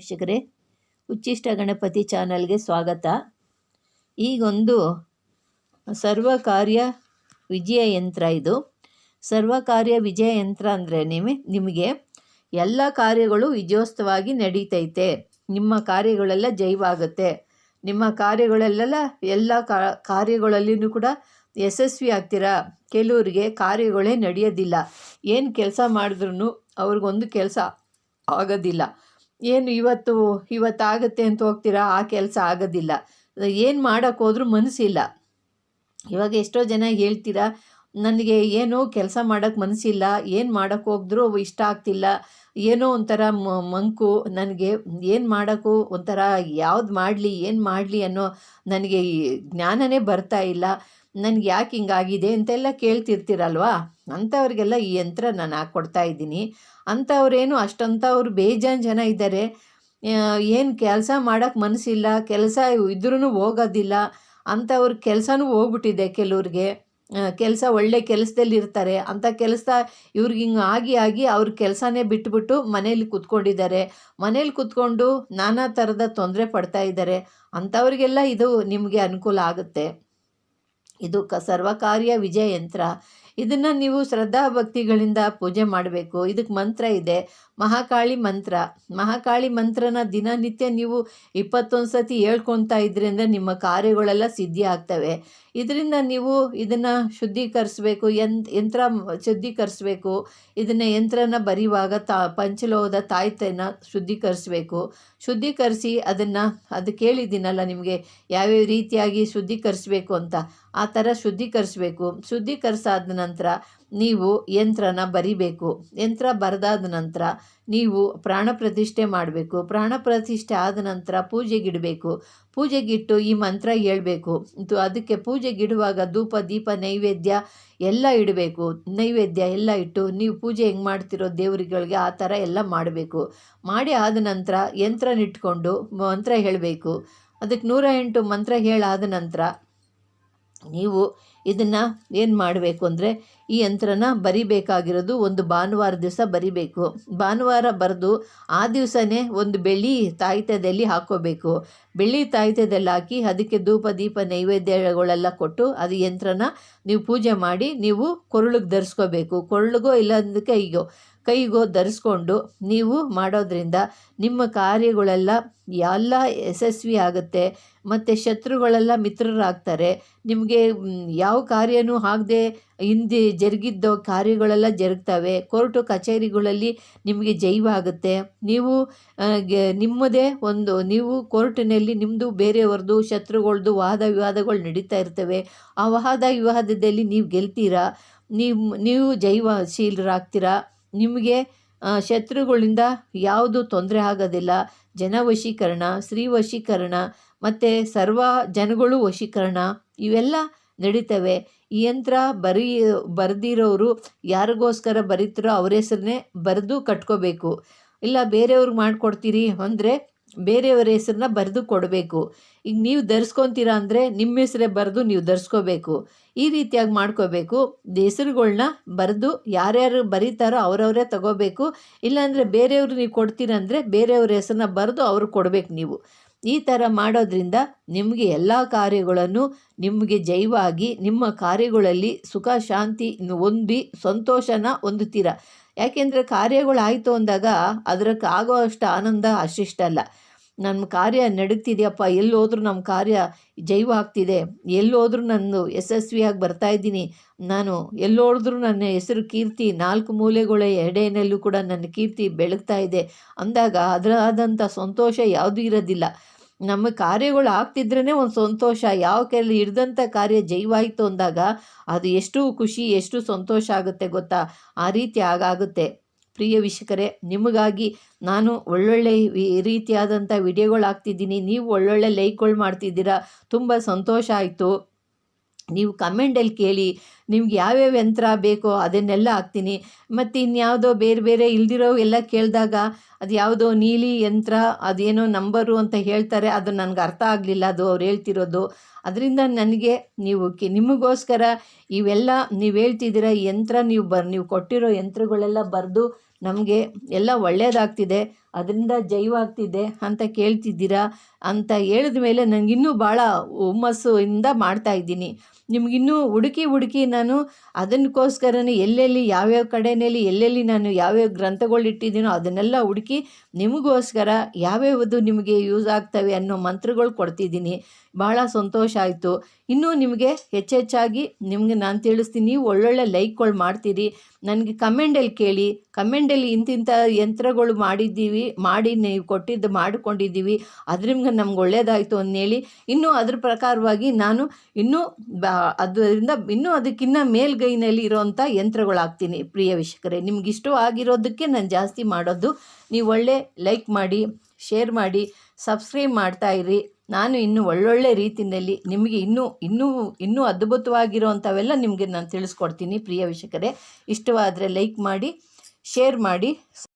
ವೀಕ್ಷಕರೇ, ಉಚ್ಚಿಷ್ಟ ಗಣಪತಿ ಚಾನಲ್ಗೆ ಸ್ವಾಗತ. ಈಗೊಂದು ಸರ್ವ ಕಾರ್ಯ ವಿಜಯ ಯಂತ್ರ ಇದು. ಸರ್ವ ಕಾರ್ಯ ವಿಜಯ ಯಂತ್ರ ಅಂದರೆ ನಿಮಗೆ ನಿಮಗೆ ಎಲ್ಲ ಕಾರ್ಯಗಳು ವಿಜಯೋಸ್ತವಾಗಿ ನಡೀತೈತೆ. ನಿಮ್ಮ ಕಾರ್ಯಗಳೆಲ್ಲ ಜೈವಾಗುತ್ತೆ ನಿಮ್ಮ ಕಾರ್ಯಗಳಲ್ಲೆಲ್ಲ ಎಲ್ಲ ಕಾರ್ಯಗಳಲ್ಲಿಯೂ ಕೂಡ ಯಶಸ್ವಿ ಆಗ್ತೀರಾ? ಕೆಲವರಿಗೆ ಕಾರ್ಯಗಳೇ ನಡೆಯೋದಿಲ್ಲ. ಏನು ಕೆಲಸ ಮಾಡಿದ್ರೂ ಅವ್ರಿಗೊಂದು ಕೆಲಸ ಆಗೋದಿಲ್ಲ. ಏನು ಇವತ್ತು, ಇವತ್ತಾಗುತ್ತೆ ಅಂತ ಹೋಗ್ತೀರಾ? ಆ ಕೆಲಸ ಆಗೋದಿಲ್ಲ. ಏನು ಮಾಡೋಕ್ಕೆ ಹೋದ್ರೂ ಮನಸ್ಸಿಲ್ಲ ಇವಾಗ ಎಷ್ಟೋ ಜನ ಹೇಳ್ತೀರಾ, ನನಗೆ ಏನು ಕೆಲಸ ಮಾಡೋಕ್ಕೆ ಮನಸ್ಸಿಲ್ಲ ಏನು ಮಾಡೋಕ್ಕೆ ಹೋಗಿದ್ರೂ ಇಷ್ಟ ಆಗ್ತಿಲ್ಲ, ಏನೋ ಒಂಥರ ಮಂಕು, ನನಗೆ ಏನು ಮಾಡೋಕ್ಕೂ ಒಂಥರ ಯಾವ್ದು ಮಾಡಲಿ, ಏನು ಮಾಡಲಿ ಅನ್ನೋ ನನಗೆ ಜ್ಞಾನನೇ ಬರ್ತಾ ಇಲ್ಲ. ನನಗೆ ಯಾಕೆ ಹಿಂಗಾಗಿದೆ ಅಂತೆಲ್ಲ ಕೇಳ್ತಿರ್ತೀರಲ್ವಾ? ಅಂಥವ್ರಿಗೆಲ್ಲ ಈ ಯಂತ್ರ ನಾನು ಹಾಕ್ಕೊಡ್ತಾ ಇದ್ದೀನಿ. ಅಂಥವ್ರೇನು ಅಷ್ಟಂಥವ್ರು ಬೇಜಾನ್ ಜನ ಇದ್ದಾರೆ. ಏನು ಕೆಲಸ ಮಾಡೋಕ್ಕೆ ಮನಸ್ಸಿಲ್ಲ ಕೆಲಸ ಇದ್ರೂ ಹೋಗೋದಿಲ್ಲ. ಅಂಥವ್ರ ಕೆಲಸನೂ ಹೋಗ್ಬಿಟ್ಟಿದೆ ಕೆಲವ್ರಿಗೆ. ಕೆಲಸ ಒಳ್ಳೆ ಕೆಲಸದಲ್ಲಿ ಇರ್ತಾರೆ. ಅಂಥ ಕೆಲಸ ಇವ್ರಿಗೆ ಹಿಂಗೆ ಆಗಿ ಆಗಿ ಅವ್ರ ಕೆಲಸನೇ ಬಿಟ್ಬಿಟ್ಟು ಮನೇಲಿ ಕೂತ್ಕೊಂಡಿದ್ದಾರೆ. ಮನೇಲಿ ಕೂತ್ಕೊಂಡು ನಾನಾ ಥರದ ತೊಂದರೆ ಪಡ್ತಾ ಇದ್ದಾರೆ. ಅಂಥವ್ರಿಗೆಲ್ಲ ಇದು ನಿಮಗೆ ಅನುಕೂಲ ಆಗುತ್ತೆ. ಇದು ಕ ಸರ್ವಕಾರ್ಯ ವಿಜಯ ಯಂತ್ರ ಇದನ್ನು ನೀವು ಶ್ರದ್ಧಾ ಭಕ್ತಿಗಳಿಂದ ಪೂಜೆ ಮಾಡಬೇಕು. ಇದಕ್ಕೆ ಮಂತ್ರ ಇದೆ. ಮಹಾಕಾಳಿ ಮಂತ್ರ. ಮಹಾಕಾಳಿ ಮಂತ್ರನ ದಿನನಿತ್ಯ ನೀವು ಇಪ್ಪತ್ತೊಂದು ಸತಿ ಹೇಳ್ಕೊತಾ ಇದ್ರಿ ಅಂದರೆ ನಿಮ್ಮ ಕಾರ್ಯಗಳೆಲ್ಲ ಸಿದ್ಧಿ ಆಗ್ತವೆ. ಇದರಿಂದ ನೀವು ಇದನ್ನು ಶುದ್ಧೀಕರಿಸ್ಬೇಕು. ಯಂತ್ರ ಶುದ್ಧೀಕರಿಸ್ಬೇಕು. ಇದನ್ನು ಯಂತ್ರನ ಬರೆಯುವಾಗ ತಾ, ಪಂಚಲೋಹದ ತಾಯ್ತನ ಶುದ್ಧೀಕರಿಸ್ಬೇಕು. ಶುದ್ಧೀಕರಿಸಿ ಅದನ್ನು, ಅದು ಕೇಳಿದ್ದೀನಲ್ಲ ನಿಮಗೆ, ಯಾವ್ಯಾವ ರೀತಿಯಾಗಿ ಶುದ್ಧೀಕರಿಸ್ಬೇಕು ಅಂತ. ಆ ಥರ ಶುದ್ಧೀಕರಿಸಬೇಕು. ಶುದ್ಧೀಕರಿಸಾದ ನಂತರ ನೀವು ಯಂತ್ರನ ಬರಿಬೇಕು. ಯಂತ್ರ ಬರೆದಾದ ನಂತರ ನೀವು ಪ್ರಾಣ ಪ್ರತಿಷ್ಠೆ ಮಾಡಬೇಕು. ಪ್ರಾಣ ಪ್ರತಿಷ್ಠೆ ಆದ ನಂತರ ಪೂಜೆಗಿಡಬೇಕು. ಪೂಜೆಗಿಟ್ಟು ಈ ಮಂತ್ರ ಹೇಳಬೇಕು. ಇದು ಅದಕ್ಕೆ ಪೂಜೆಗಿಡುವಾಗ ಧೂಪ, ದೀಪ, ನೈವೇದ್ಯ ಎಲ್ಲ ಇಡಬೇಕು. ನೈವೇದ್ಯ ಎಲ್ಲ ಇಟ್ಟು ನೀವು ಪೂಜೆ ಹೆಂಗೆ ಮಾಡ್ತಿರೋ ದೇವರುಗಳಿಗೆ ಆ ಥರ ಎಲ್ಲ ಮಾಡಬೇಕು. ಮಾಡಿ ಆದ ನಂತರ ಯಂತ್ರನಿಟ್ಕೊಂಡು ಮಂತ್ರ ಹೇಳಬೇಕು. ಅದಕ್ಕೆ ನೂರ ಎಂಟು ಮಂತ್ರ ಹೇಳಾದ ನಂತರ ನೀವು ಇದನ್ನು ಏನು ಮಾಡಬೇಕು ಅಂದರೆ ಈ ಯಂತ್ರನ ಬರಿಬೇಕಾಗಿರೋದು ಒಂದು ಭಾನುವಾರ ದಿವಸ ಬರಿಬೇಕು. ಭಾನುವಾರ ಬರೆದು ಆ ದಿವಸನೇ ಒಂದು ಬೆಳ್ಳಿ ತಾಯಿತದಲ್ಲಿ ಹಾಕ್ಕೋಬೇಕು ಬೆಳ್ಳಿ ತಾಯಿತದಲ್ಲಿ ಹಾಕಿ ಅದಕ್ಕೆ ಧೂಪ, ದೀಪ ನೈವೇದ್ಯಗಳೆಲ್ಲ ಕೊಟ್ಟು ಅದು ಯಂತ್ರನ ನೀವು ಪೂಜೆ ಮಾಡಿ ನೀವು ಕೊರಳಿಗೆ ಧರಿಸ್ಕೋಬೇಕು. ಕೊರಳಿಗೋ ಇಲ್ಲದಕ್ಕೆ ಕೈಗೋ ಕೈಗೋ ಧರಿಸ್ಕೊಂಡು ನೀವು ಮಾಡೋದ್ರಿಂದ ನಿಮ್ಮ ಕಾರ್ಯಗಳೆಲ್ಲ ಎಲ್ಲ ಯಶಸ್ವಿ ಆಗುತ್ತೆ. ಮತ್ತು ಶತ್ರುಗಳೆಲ್ಲ ಮಿತ್ರರಾಗ್ತಾರೆ. ನಿಮಗೆ ಯಾವ ಕಾರ್ಯನೂ ಆಗದೆ ಹಿಂದೆ ಜರುಗಿದ್ದ ಕಾರ್ಯಗಳೆಲ್ಲ ಜರುಗ್ತವೆ. ಕೋರ್ಟು ಕಚೇರಿಗಳಲ್ಲಿ ನಿಮಗೆ ಜೈವಾಗುತ್ತೆ ನೀವು ನಿಮ್ಮದೇ ಒಂದು, ನೀವು ಕೋರ್ಟಿನಲ್ಲಿ ನಿಮ್ಮದು ಬೇರೆಯವ್ರದ್ದು ಶತ್ರುಗಳದ್ದು ವಾದ ವಿವಾದಗಳು ನಡೀತಾ ಇರ್ತವೆ. ಆ ವಾದ ವಿವಾದದಲ್ಲಿ ನೀವು ಗೆಲ್ತೀರಾ? ನೀವು ನೀವು ಜೈವಶೀಲರಾಗ್ತೀರಾ? ನಿಮಗೆ ಶತ್ರುಗಳಿಂದ ಯಾವುದು ತೊಂದರೆ ಆಗೋದಿಲ್ಲ. ಜನ ವಶೀಕರಣ, ಸ್ತ್ರೀ ವಶೀಕರಣ, ಮತ್ತು ಸರ್ವ ಜನಗಳು ವಶೀಕರಣ, ಇವೆಲ್ಲ ನಡೀತವೆ. ಈ ಯಂತ್ರ ಬರೀ, ಬರೆದಿರೋರು ಯಾರಿಗೋಸ್ಕರ ಬರೀತಾರೋ ಅವ್ರ ಹೆಸ್ರನ್ನೇ ಬರೆದು ಕಟ್ಕೋಬೇಕು. ಇಲ್ಲ ಬೇರೆಯವ್ರಿಗೆ ಮಾಡಿಕೊಡ್ತೀರಿ ಅಂದರೆ ಬೇರೆಯವರ ಹೆಸರನ್ನ ಬರೆದು ಕೊಡಬೇಕು. ಈಗ ನೀವು ಧರಿಸ್ಕೊತೀರಾ ಅಂದರೆ ನಿಮ್ಮ ಹೆಸರೇ ಬರೆದು ನೀವು ಧರಿಸ್ಕೋಬೇಕು. ಈ ರೀತಿಯಾಗಿ ಮಾಡ್ಕೋಬೇಕು. ಹೆಸರುಗಳ್ನ ಬರೆದು ಯಾರ್ಯಾರು ಬರೀತಾರೋ ಅವರವರೇ ತಗೋಬೇಕು. ಇಲ್ಲಾಂದರೆ ಬೇರೆಯವ್ರು ನೀವು ಕೊಡ್ತೀರಂದರೆ ಬೇರೆಯವ್ರ ಹೆಸರನ್ನ ಬರೆದು ಅವ್ರಿಗೆ ಕೊಡಬೇಕು ನೀವು. ಈ ಥರ ಮಾಡೋದ್ರಿಂದ ನಿಮಗೆ ಎಲ್ಲ ಕಾರ್ಯಗಳನ್ನು ನಿಮಗೆ ಜೈವಾಗಿ ನಿಮ್ಮ ಕಾರ್ಯಗಳಲ್ಲಿ ಸುಖ, ಶಾಂತಿ ಹೊಂದಿ ಸಂತೋಷನ ಹೊಂದುತ್ತೀರ. ಯಾಕೆಂದರೆ ಕಾರ್ಯಗಳಾಯಿತು ಅಂದಾಗ ಅದಕ್ಕೆ ಆಗೋ ಅಷ್ಟು ಆನಂದ ಅಷ್ಟಿಷ್ಟಲ್ಲ ನಮ್ಮ ಕಾರ್ಯ ನಡೀತಿದೆಯಪ್ಪ, ಎಲ್ಲೋದ್ರೂ ನಮ್ಮ ಕಾರ್ಯ ಜೈವ ಆಗ್ತಿದೆ, ಎಲ್ಲೋದ್ರೂ ನಾನು ಯಶಸ್ವಿಯಾಗಿ ಬರ್ತಾ ಇದ್ದೀನಿ. ನಾನು ಎಲ್ಲೋಡಿದ್ರೂ ನನ್ನ ಹೆಸರು ಕೀರ್ತಿ, ನಾಲ್ಕು ಮೂಲೆಗಳ ಎಡೆಯಲ್ಲೂ ಕೂಡ ನನ್ನ ಕೀರ್ತಿ ಬೆಳಗ್ತಾ ಇದೆ. ಅಂದಾಗ ಅದರಾದಂಥ ಸಂತೋಷ ಯಾವುದೂ ಇರೋದಿಲ್ಲ. ನಮ್ಮ ಕಾರ್ಯಗಳು ಆಗ್ತಿದ್ರೇ ಒಂದು ಸಂತೋಷ. ಯಾವ ಕೆಲ ಹಿಡ್ದಂಥ ಕಾರ್ಯ ಜೈವಾಯಿತು ಅಂದಾಗ ಅದು ಎಷ್ಟು ಖುಷಿ, ಎಷ್ಟು ಸಂತೋಷ ಆಗುತ್ತೆ ಗೊತ್ತಾ? ಆ ರೀತಿ ಆಗಾಗುತ್ತೆ. ಪ್ರಿಯ ವೀಕ್ಷಕರೇ, ನಿಮಗಾಗಿ ನಾನು ಒಳ್ಳೊಳ್ಳೆ ರೀತಿಯಾದಂಥ ವಿಡಿಯೋಗಳು ಹಾಕ್ತಿದ್ದೀನಿ. ನೀವು ಒಳ್ಳೊಳ್ಳೆ ಲೈಕ್ಗಳು ಮಾಡ್ತಿದ್ದೀರಾ. ತುಂಬ ಸಂತೋಷ ಆಯಿತು. ನೀವು ಕಮೆಂಟಲ್ಲಿ ಕೇಳಿ, ನಿಮ್ಗೆ ಯಾವ್ಯಾವ ಯಂತ್ರ ಬೇಕೋ ಅದನ್ನೆಲ್ಲ ಹಾಕ್ತೀನಿ. ಮತ್ತು ಇನ್ಯಾವುದೋ ಬೇರೆ ಬೇರೆ ಇಲ್ದಿರೋ ಎಲ್ಲ ಕೇಳಿದಾಗ, ಅದು ಯಾವುದೋ ನೀಲಿ ಯಂತ್ರ, ಅದೇನೋ ನಂಬರು ಅಂತ ಹೇಳ್ತಾರೆ, ಅದು ನನಗೆ ಅರ್ಥ ಆಗಲಿಲ್ಲ ಅದು ಅವ್ರು ಹೇಳ್ತಿರೋದು. ಅದರಿಂದ ನನಗೆ ನೀವು ಕೆ, ನಿಮಗೋಸ್ಕರ ಇವೆಲ್ಲ ನೀವು ಹೇಳ್ತಿದ್ದೀರ ಯಂತ್ರ ನೀವು ಬರ್, ನೀವು ಕೊಟ್ಟಿರೋ ಯಂತ್ರಗಳೆಲ್ಲ ಬರೆದು ನಮಗೆ ಎಲ್ಲ ಒಳ್ಳೆಯದಾಗ್ತಿದೆ ಅದರಿಂದ ಜೈವಾಗ್ತಿದೆ ಅಂತ ಕೇಳ್ತಿದ್ದೀರಾ ಅಂತ ಹೇಳಿದ ಮೇಲೆ ನನಗಿನ್ನೂ ಭಾಳ ಹುಮ್ಮಸ್ಸು ಇಂದ ಮಾಡ್ತಾ ಇದ್ದೀನಿ. ನಿಮಗಿನ್ನೂ ಹುಡುಕಿ ಹುಡುಕಿ ನಾನು ಅದಕ್ಕೋಸ್ಕರನೇ ಎಲ್ಲೆಲ್ಲಿ ಯಾವ್ಯಾವ ಕಡೆಯಲ್ಲಿ, ಎಲ್ಲೆಲ್ಲಿ ನಾನು ಯಾವ್ಯಾವ ಗ್ರಂಥಗಳು ಇಟ್ಟಿದ್ದೀನೋ ಅದನ್ನೆಲ್ಲ ಹುಡುಕಿ ನಿಮಗೋಸ್ಕರ ಯಾವ್ಯಾವುದು ನಿಮಗೆ ಯೂಸ್ ಆಗ್ತವೆ ಅನ್ನೋ ಮಂತ್ರಗಳು ಕೊಡ್ತಿದ್ದೀನಿ. ಭಾಳ ಸಂತೋಷ ಆಯಿತು. ಇನ್ನೂ ನಿಮಗೆ ಹೆಚ್ಚೆಚ್ಚಾಗಿ ನಿಮಗೆ ನಾನು ತಿಳಿಸ್ತೀನಿ ಒಳ್ಳೊಳ್ಳೆ ಲೈಕ್ಗಳು ಮಾಡ್ತೀರಿ. ನನಗೆ ಕಮೆಂಡಲ್ಲಿ ಕೇಳಿ ಕಮೆಂಡಲ್ಲಿ ಇಂತಿಂಥ ಯಂತ್ರಗಳು ಮಾಡಿದ್ದೀವಿ, ಮಾಡಿ ನೀವು ಕೊಟ್ಟಿದ್ದು ಮಾಡಿಕೊಂಡಿದ್ದೀವಿ ಅದರಿಂದ ನಮ್ಗೆ ಒಳ್ಳೆಯದಾಯಿತು ಅಂದೇಳಿ ಇನ್ನೂ ಅದ್ರ ಪ್ರಕಾರವಾಗಿ ನಾನು ಇನ್ನೂ ಅದರಿಂದ ಇನ್ನೂ ಅದಕ್ಕಿನ್ನ ಮೇಲ್ಗೈನಲ್ಲಿ ಇರೋವಂಥ ಯಂತ್ರಗಳು ಹಾಕ್ತೀನಿ ಪ್ರಿಯ ವೀಕ್ಷಕರೇ, ನಿಮ್ಗೆ ಇಷ್ಟವಾಗಿರೋದಕ್ಕೆ ನಾನು ಜಾಸ್ತಿ ಮಾಡೋದು, ನೀವು ಒಳ್ಳೆ ಲೈಕ್ ಮಾಡಿ ಶೇರ್ ಮಾಡಿ, ಸಬ್ಸ್ಕ್ರೈಬ್ ಮಾಡ್ತಾ ಇರಿ. ನಾನು ಇನ್ನೂ ಒಳ್ಳೊಳ್ಳೆ ರೀತಿಯಲ್ಲಿ ನಿಮಗೆ ಇನ್ನೂ ಇನ್ನೂ ಇನ್ನೂ ಅದ್ಭುತವಾಗಿರೋವಂಥವೆಲ್ಲ ನಿಮಗೆ ನಾನು ತಿಳಿಸ್ಕೊಡ್ತೀನಿ. ಪ್ರಿಯ ವೀಕ್ಷಕರೇ, ಇಷ್ಟವಾದರೆ ಲೈಕ್ ಮಾಡಿ, ಶೇರ್ ಮಾಡಿ.